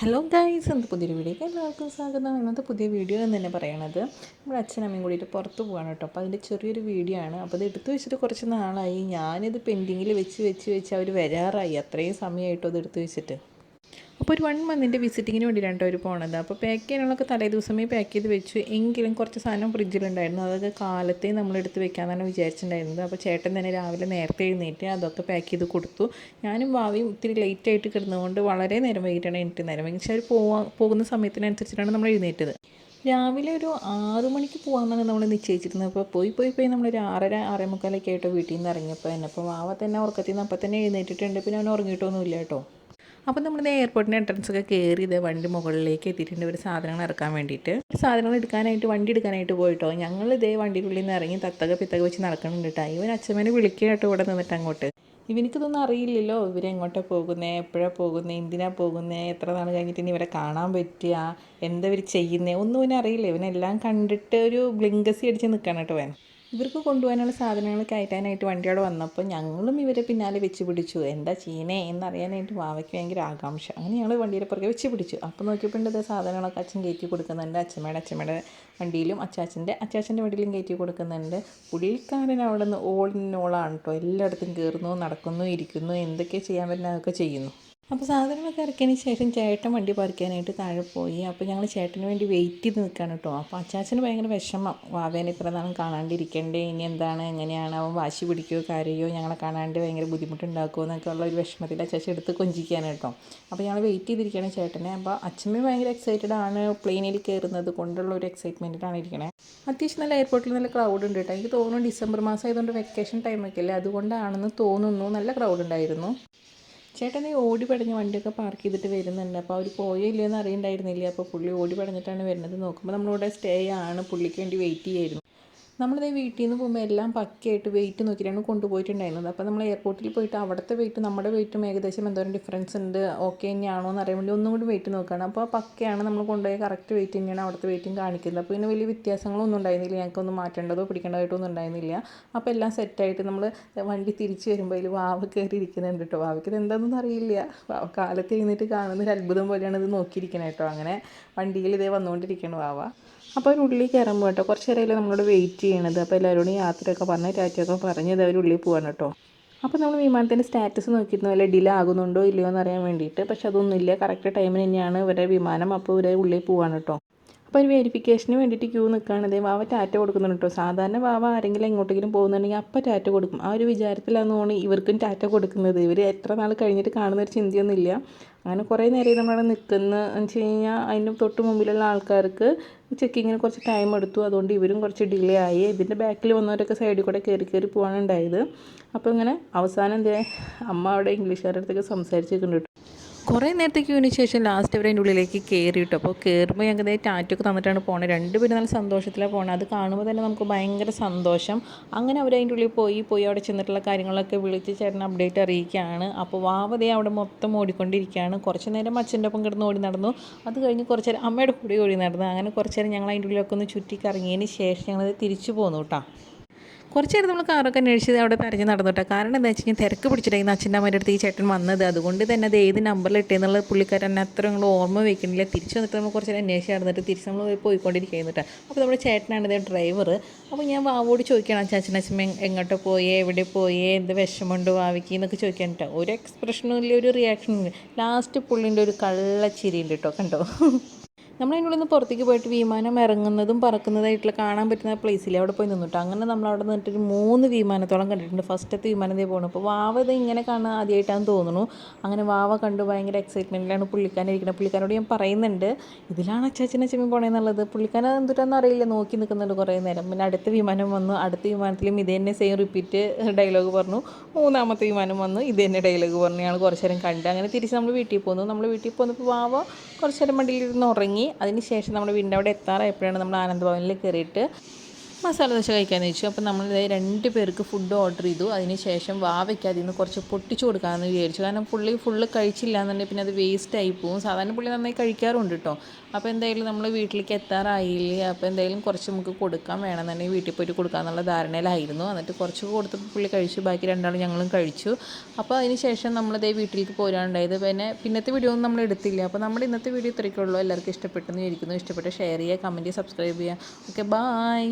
Hello guys എന്ത് പുതിയൊരു വീഡിയോക്ക് എല്ലാവർക്കും സ്വാഗതം. ഇന്നത്തെ പുതിയ വീഡിയോ എന്ന് തന്നെ പറയണത് നമ്മുടെ അച്ഛനമ്മയും കൂടിയിട്ട് പുറത്ത് പോവാണ് കേട്ടോ. അപ്പോൾ അതിന്റെ ചെറിയൊരു വീഡിയോ ആണ്. അപ്പോൾ അത് എടുത്തു വെച്ചിട്ട് കുറച്ച് നാളായി. ഞാനിത് പെൻഡിങ്ങിൽ വെച്ച് വെച്ച് വെച്ച് അവർ വരാറായി. അത്രയും സമയമായിട്ടോ അത് എടുത്തു വെച്ചിട്ട്. അപ്പോൾ ഒരു വൺ മന്തിന്റെ വിസിറ്റിങ്ങിന് വേണ്ടിയിട്ടാണ് അവർ പോണത്. അപ്പോൾ പാക്ക് ചെയ്യാനുള്ളൊക്കെ തലേ ദിവസമേ പാക്ക് ചെയ്ത് വെച്ചു. എങ്കിലും കുറച്ച് സാധനം ഫ്രിഡ്ജിലുണ്ടായിരുന്നു അതൊക്കെ കാലത്തേ നമ്മൾ എടുത്ത് വെക്കാമെന്നാണ് വിചാരിച്ചിട്ടുണ്ടായിരുന്നത്. അപ്പോൾ ചേട്ടൻ തന്നെ രാവിലെ നേരത്തെ എഴുന്നേറ്റ് അതൊക്കെ പാക്ക് ചെയ്ത് കൊടുത്തു. ഞാനും ഭാവിയും ഇത്തിരി ലേറ്റ് ആയിട്ട് കിടന്നുകൊണ്ട് വളരെ നേരം വൈകിട്ടാണ് എനിക്ക് നേരം. വെച്ചാൽ അവർ പോവാ പോകുന്ന സമയത്തിനനുസരിച്ചിട്ടാണ് നമ്മൾ എഴുന്നേറ്റത്. രാവിലെ ഒരു ആറു മണിക്ക് പോകാമെന്നാണ് നമ്മൾ നിശ്ചയിച്ചിരുന്നത്. അപ്പോൾ പോയി പോയി പോയി നമ്മളൊരു ആറര ആറേ മുക്കാലൊക്കെ ആയിട്ട് വീട്ടിൽ നിന്ന് ഇറങ്ങിയപ്പോൾ തന്നെ. അപ്പോൾ വാവ തന്നെ ഉറക്കത്തിൽ നിന്ന് അപ്പം തന്നെ എഴുന്നേറ്റിട്ടുണ്ട്. പിന്നെ അവൻ ഉറങ്ങിയിട്ടൊന്നുമില്ല കേട്ടോ അപ്പോൾ നമ്മൾ എയർപോർട്ടിന്റെ എൻട്രൻസ് ഒക്കെ കയറി ഇത് വണ്ടി മുകളിലേക്ക് എത്തിയിട്ടുണ്ട്. ഒരു സാധനങ്ങൾ ഇറക്കാൻ വേണ്ടിയിട്ട്. സാധനങ്ങൾ എടുക്കാനായിട്ട് വണ്ടി എടുക്കാനായിട്ട് പോയിട്ടോ? ഞങ്ങൾ ഇതേ വണ്ടിയുടെ ഉള്ളിൽ നിന്ന് ഇറങ്ങി തത്തക പിത്തക വെച്ച് നടക്കുന്നുണ്ട് കേട്ടോ ഇവൻ അച്ഛമ്മേനെ വിളിക്കാനായിട്ട് ഇവിടെ നിന്നിട്ട് അങ്ങോട്ട്. ഇവനിക്കിതൊന്നും അറിയില്ലല്ലോ. ഇവരെങ്ങോട്ടാണ് പോകുന്നത് എപ്പോഴാണ് പോകുന്നത് എന്തിനാ പോകുന്നത് എത്ര നാൾ കഴിഞ്ഞിട്ട് ഇനി ഇവരെ കാണാൻ പറ്റുക? എന്താ ഇവർ ചെയ്യുന്നത് ഒന്നും ഇവനറിയില്ല. ഇവനെല്ലാം കണ്ടിട്ട് ഒരു ബ്ലിങ്കസി അടിച്ച് നിൽക്കണം കേട്ടോ അവൻ ഇവർക്ക് കൊണ്ടുപോകാനുള്ള സാധനങ്ങൾ കയറ്റാനായിട്ട് വണ്ടി അവിടെ വന്നപ്പോൾ ഞങ്ങളും ഇവരെ പിന്നാലെ വെച്ച് പിടിച്ചു. എന്താ ചീനെ എന്നറിയാനായിട്ട് വാവയ്ക്ക് ഭയങ്കര ആകാംക്ഷ. അങ്ങനെ ഞങ്ങൾ വണ്ടിയുടെ പുറകെ വെച്ച് പിടിച്ചു. അപ്പോൾ നോക്കിയപ്പോൾ ഉണ്ട് സാധനങ്ങളൊക്കെ അച്ഛൻ കയറ്റി കൊടുക്കുന്നുണ്ട്. അച്ഛമ്മയുടെ അച്ഛമ്മയുടെ വണ്ടിയിലും അച്ചാച്ചന്റെ അച്ചാച്ചന്റെ വണ്ടിയിലും കയറ്റി കൊടുക്കുന്നുണ്ട്. പുള്ളിക്കാരൻ അവിടെ നിന്ന് ഓളിനോളാണ് കേട്ടോ എല്ലായിടത്തും കയറുന്നു നടക്കുന്നു ഇരിക്കുന്നു എന്തൊക്കെ ചെയ്യാൻ പറ്റുന്ന അതൊക്കെ ചെയ്യുന്നു. അപ്പോൾ സാധനങ്ങളൊക്കെ ഇറക്കിയതിന് ശേഷം ചേട്ടൻ വണ്ടി പറിക്കാനായിട്ട് താഴെ പോയി. അപ്പോൾ ഞങ്ങൾ ചേട്ടന് വേണ്ടി വെയിറ്റ് ചെയ്ത് നിൽക്കുകയാണ് കേട്ടോ അപ്പോൾ അച്ചാച്ചന് ഭയങ്കര വിഷമം. വാവേനെ ഇത്ര നാളും കാണാണ്ടിരിക്കണ്ടേ? ഇനി എന്താണ്? എങ്ങനെയാണ്? അവൻ വാശി പിടിക്കുകയോ കരയോ? ഞങ്ങളെ കാണാണ്ട് ഭയങ്കര ബുദ്ധിമുട്ടുണ്ടാക്കുമോ എന്നൊക്കെ ഉള്ള ഒരു വിഷമത്തിൽ അച്ചാച്ചൻ എടുത്ത് കൊഞ്ചിക്കാനാണ് കേട്ടോ അപ്പോൾ ഞങ്ങൾ വെയിറ്റ് ചെയ്തിരിക്കുകയാണ് ചേട്ടനെ. അപ്പോൾ അച്ഛമ്മയും ഭയങ്കര എക്സൈറ്റഡ് ആണ് പ്ലെയിനിൽ കയറുന്നത് കൊണ്ടുള്ള ഒരു എക്സൈറ്റ്മെന്റിലാണ് ഇരിക്കണേ. അത്യാവശ്യം നല്ല എയർപോർട്ടിൽ നല്ല ക്രൗഡ് ഉണ്ട് കേട്ടോ എനിക്ക് തോന്നുന്നു ഡിസംബർ മാസം ആയതുകൊണ്ട് വെക്കേഷൻ ടൈമൊക്കെ അല്ലേ? അതുകൊണ്ടാണെന്ന് തോന്നുന്നു. നല്ല ക്രൗഡ് ഉണ്ടായിരുന്നു. ചേട്ടൻ ഈ ഓടി പടഞ്ഞ വണ്ടിയൊക്കെ പാർക്ക് ചെയ്തിട്ട് വരുന്നുണ്ട്. അപ്പോൾ അവർ പോയോ ഇല്ലയോ എന്ന് അറിയണ്ടായിരുന്നില്ല? അപ്പോൾ പുള്ളി ഓടി പടഞ്ഞിട്ടാണ് വരുന്നത്. നോക്കുമ്പോൾ നമ്മളിവിടെ സ്റ്റേ ആണ്. പുള്ളിക്ക് വേണ്ടി വെയിറ്റ് ചെയ്യായിരുന്നു. നമ്മളിതേ വീട്ടിൽ നിന്ന് പോകുമ്പോൾ എല്ലാം പക്കയായിട്ട് വെയിറ്റ് നോക്കിയിട്ടാണ് കൊണ്ടുപോയിട്ടുണ്ടായിരുന്നത്. അപ്പോൾ നമ്മൾ എയർപോർട്ടിൽ പോയിട്ട് അവിടുത്തെ വെയിറ്റ് നമ്മുടെ വെയിറ്റും ഏകദേശം എന്തോരം ഡിഫറൻസ് ഉണ്ട് ഓക്കെ തന്നെയാണോ എന്ന് അറിയാൻ വേണ്ടി ഒന്നും കൂടി വെയിറ്റ് നോക്കുകയാണ് അപ്പോൾ പക്കയാണ് നമ്മൾ കൊണ്ടുപോയ കറക്റ്റ് വെയിറ്റ് തന്നെയാണ് അവിടുത്തെ വെയിറ്റും കാണിക്കുന്നത്. അപ്പോൾ ഇതിന് വലിയ വ്യത്യാസങ്ങളൊന്നും ഉണ്ടായിരുന്നില്ല. ഞങ്ങൾക്കൊന്നും മാറ്റേണ്ടതോ പിടിക്കേണ്ടതായിട്ടൊന്നും ഉണ്ടായിരുന്നില്ല. അപ്പോൾ എല്ലാം സെറ്റായിട്ട് നമ്മൾ വണ്ടി തിരിച്ച് വരുമ്പോൾ അതിൽ വാവ് കയറി ഇരിക്കുന്നുണ്ട് കേട്ടോ വാവയ്ക്ക് എന്താണെന്നൊന്നും അറിയില്ല. കാലത്ത് എഴുന്നേറ്റ് കാണുന്ന ഒരു അത്ഭുതം പോലെയാണ് ഇത് നോക്കിയിരിക്കുന്നത് കേട്ടോ അങ്ങനെ വണ്ടിയിൽ ഇതേ വന്നുകൊണ്ടിരിക്കണം വാവ. അപ്പോൾ അവർ ഉള്ളിൽ കയറുമ്പോൾ കേട്ടോ കുറച്ച് നേരമല്ലേ നമ്മളോട് വെയിറ്റ് ചെയ്യണത്. അപ്പോൾ എല്ലാവരോടും യാത്രയൊക്കെ പറഞ്ഞ് ടാറ്റയൊക്കെ പറഞ്ഞ് ഇത് അവർ ഉള്ളിൽ പോവാണ് കേട്ടോ. അപ്പോൾ നമ്മൾ വിമാനത്തിന്റെ സ്റ്റാറ്റസ് നോക്കിയിരുന്നു വല്ല ഡിലേ ആകുന്നുണ്ടോ ഇല്ലയോ എന്ന് അറിയാൻ വേണ്ടിയിട്ട്. പക്ഷെ അതൊന്നുമില്ല കറക്റ്റ് ടൈമിന് തന്നെയാണ് ഇവരുടെ വിമാനം അപ്പോൾ ഇവരെ ഉള്ളിൽ പോവാണ് കേട്ടോ. അപ്പോൾ ഒരു വെരിഫിക്കേഷന് വേണ്ടിയിട്ട് ക്യൂ നിൽക്കുകയാണ് അതേ വാവ ടാറ്റ കൊടുക്കുന്നുണ്ട് കേട്ടോ. സാധാരണ വാവ ആരെങ്കിലും എങ്ങോട്ടെങ്കിലും പോകുന്നുണ്ടെങ്കിൽ അപ്പം ടാറ്റ കൊടുക്കും. ആ ഒരു വിചാരത്തിലാണ് തോന്നി ഇവർക്കും ടാറ്റ കൊടുക്കുന്നത്. ഇവർ എത്ര നാൾ കഴിഞ്ഞിട്ട് കാണുന്ന ഒരു ചിന്തയൊന്നുമില്ല. അങ്ങനെ കുറേ നേരം നമ്മളവിടെ നിൽക്കുന്ന. എന്ന് വെച്ച് കഴിഞ്ഞാൽ അതിന്റെ തൊട്ട് മുമ്പിലുള്ള ആൾക്കാർക്ക് ചെക്കിങ്ങിന് കുറച്ച് ടൈം എടുത്തു. അതുകൊണ്ട് ഇവരും കുറച്ച് ഡിലേ ആയി. ഇതിന്റെ ബാക്കിൽ വന്നവരൊക്കെ സൈഡിൽ കൂടെ കയറി കയറി പോകാനുണ്ടായത് അപ്പോൾ ഇങ്ങനെ അവസാനം എന്തേ അമ്മ അവിടെ ഇംഗ്ലീഷുകാരുടെ അടുത്തൊക്കെ സംസാരിച്ചിട്ടുണ്ട് കുറേ നേരത്തെ ക്യൂവിന് ശേഷം ലാസ്റ്റ് അവരെ ഉള്ളിലേക്ക് കയറി കിട്ടും അപ്പോൾ കയറുമ്പോൾ ഞങ്ങൾക്ക് ടാറ്റൊക്കെ തന്നിട്ടാണ് പോണത് രണ്ടുപേരും നല്ല സന്തോഷത്തിലാണ് പോണത് അത് കാണുമ്പോൾ തന്നെ നമുക്ക് ഭയങ്കര സന്തോഷം. അങ്ങനെ അവർ അതിന്റെ ഉള്ളിൽ പോയി പോയി അവിടെ ചെന്നിട്ടുള്ള കാര്യങ്ങളൊക്കെ വിളിച്ച് ചേട്ടൻ അപ്ഡേറ്റ് അറിയിക്കുകയാണ്. അപ്പോൾ വാവതയെ അവിടെ മൊത്തം ഓടിക്കൊണ്ടിരിക്കുകയാണ്. കുറച്ച് നേരം അച്ഛന്റെ ഒപ്പം കിടന്ന് ഓടി നടന്നു. അത് കഴിഞ്ഞ് കുറച്ച് നേരം അമ്മയുടെ കൂടെ ഓടി നടന്നു. അങ്ങനെ കുറച്ച് നേരം ഞങ്ങൾ അതിന്റെ ഉള്ളിലൊക്കെ ഒന്ന് ചുറ്റി കറങ്ങിയതിന് ശേഷം ഞങ്ങളത് തിരിച്ചു പോന്നു കേട്ടോ. കുറച്ച് നേരം നമ്മൾ കാറൊക്കെ അന്വേഷിച്ച് അവിടെ തെരഞ്ഞ് നടന്നുട്ടോ. കാരണം എന്താ വെച്ച് കഴിഞ്ഞാൽ തിരക്ക് പിടിച്ചിട്ടായിരുന്നു അച്ഛന്റെ അമ്മയുടെ അടുത്ത് ഈ ചേട്ടൻ വന്നത്. അതുകൊണ്ട് തന്നെ അത് ഏത് നമ്പറിൽ ഇട്ടേന്നുള്ള പുള്ളിക്കാരൻ അത്ര നിങ്ങൾ ഓർമ്മ വയ്ക്കുന്നില്ല തിരിച്ച് വന്നിട്ട് നമ്മൾ കുറച്ച് നേരം അന്വേഷിച്ച് നടന്നിട്ട് തിരിച്ച് നമ്മൾ പോയിക്കൊണ്ടിരിക്കുന്നു കേട്ടോ. അപ്പോൾ നമ്മുടെ ചേട്ടനാണ് ഇതേ ഡ്രൈവർ അപ്പോൾ ഞാൻ വാവോട് ചോദിക്കണം അച്ഛൻ അച്ഛൻ എങ്ങോട്ട് പോയേ? എവിടെ പോയേ? എന്ത് വിഷമമുണ്ട് വാവിക്ക് എന്നൊക്കെ ചോദിക്കാൻ കേട്ടോ. ഒരു എക്സ്പ്രഷനും ഇല്ല ഒരു റിയാക്ഷനും ഇല്ല. ലാസ്റ്റ് പുള്ളിന്റെ ഒരു കള്ളച്ചിരി ഉണ്ട് കേട്ടോ കണ്ടോ? നമ്മൾ അതിന്റെ ഉള്ളിൽ നിന്ന് പുറത്തേക്ക് പോയിട്ട് വിമാനം ഇറങ്ങുന്നതും പറക്കുന്നതായിട്ടുള്ള കാണാൻ പറ്റുന്ന പ്ലേസില്ലേ അവിടെ പോയി നിന്നിട്ട് അങ്ങനെ നമ്മൾ അവിടെ നിന്നിട്ടൊരു മൂന്ന് വിമാനത്തോളം കണ്ടിട്ടുണ്ട്. ഫസ്റ്റത്തെ വിമാനം ഇതേ പോകണം അപ്പോൾ വാവ ഇത് ഇങ്ങനെ കാണാൻ ആദ്യമായിട്ടാണെന്ന് തോന്നുന്നു. അങ്ങനെ വാവ കണ്ടു ഭയങ്കര എക്സൈറ്റ്മെന്റിലാണ് പുള്ളിക്കാനിരിക്കുന്നത് പുള്ളിക്കാനോട് ഞാൻ പറയുന്നുണ്ട് ഇതിലാണ് അച്ചാച്ചൻ ചെമ്മീൻ പോണേന്നുള്ളത്? പുള്ളിക്കാരൻ എന്തുട്ടാന്ന് അറിയില്ല. നോക്കി നിൽക്കുന്നുണ്ട് കുറേ നേരം. പിന്നെ അടുത്ത വിമാനം വന്നു. അടുത്ത വിമാനത്തിലും ഇത് തന്നെ സെയിം റിപ്പീറ്റ് ഡയലോഗ് പറഞ്ഞു. മൂന്നാമത്തെ വിമാനം വന്നു. ഇത് തന്നെ ഡയലോഗ് പറഞ്ഞു ഞങ്ങൾ കുറച്ച് നേരം കണ്ട്. അങ്ങനെ തിരിച്ച് നമ്മൾ വീട്ടിൽ പോന്നു. നമ്മൾ വീട്ടിൽ പോന്നപ്പോൾ വാവ കുറച്ച് നേരം വണ്ടിയിലിരുന്ന് ഉറങ്ങി. അതിന് നമ്മൾ വീടിന്റെ അവിടെ എത്താറായപ്പോഴാണ് നമ്മൾ ആനന്ദഭവനിൽ കയറിയിട്ട് മസാല ദോശ കഴിക്കാമെന്ന് വെച്ചു അപ്പോൾ നമ്മൾ രണ്ട് പേർക്ക് ഫുഡ് ഓർഡർ ചെയ്തു. അതിന് ശേഷം വാവയ്ക്ക് അതിൽ നിന്ന് കുറച്ച് പൊട്ടിച്ചു കൊടുക്കാമെന്ന് വിചാരിച്ചു. കാരണം പുള്ളി ഫുള്ള് കഴിച്ചില്ല എന്നുണ്ടെങ്കിൽ പിന്നെ അത് വേസ്റ്റ് ആയി പോകും. സാധാരണ പുള്ളി നന്നായി കഴിക്കാറുണ്ട് കേട്ടോ അപ്പോൾ എന്തായാലും നമ്മൾ വീട്ടിലേക്ക് എത്താറായില്ലേ? അപ്പോൾ എന്തായാലും കുറച്ച് നമുക്ക് കൊടുക്കാൻ വേണമെന്നുണ്ടെങ്കിൽ വീട്ടിൽ പോയിട്ട് കൊടുക്കാമെന്നുള്ള ധാരണയിലായിരുന്നു. എന്നിട്ട് കുറച്ച് കൊടുത്തപ്പോൾ പുള്ളി കഴിച്ചു. ബാക്കി രണ്ടാളും ഞങ്ങളും കഴിച്ചു. അപ്പോൾ അതിന് ശേഷം നമ്മളതേ വീട്ടിലേക്ക് പോരാണ്ടായത് പിന്നെ പിന്നത്തെ വീഡിയോ ഒന്നും നമ്മൾ എടുത്തില്ല. അപ്പോൾ നമ്മുടെ ഇന്നത്തെ വീഡിയോ ഇത്രയ്ക്കുള്ളൂ എല്ലാവർക്കും ഇഷ്ടപ്പെട്ടെന്ന് വിചാരിക്കുന്നു. ഇഷ്ടപ്പെട്ട ഷെയർ ചെയ്യുക കമന്റ് ചെയ്യുക സബ്സ്ക്രൈബ് ചെയ്യുക. Okay bye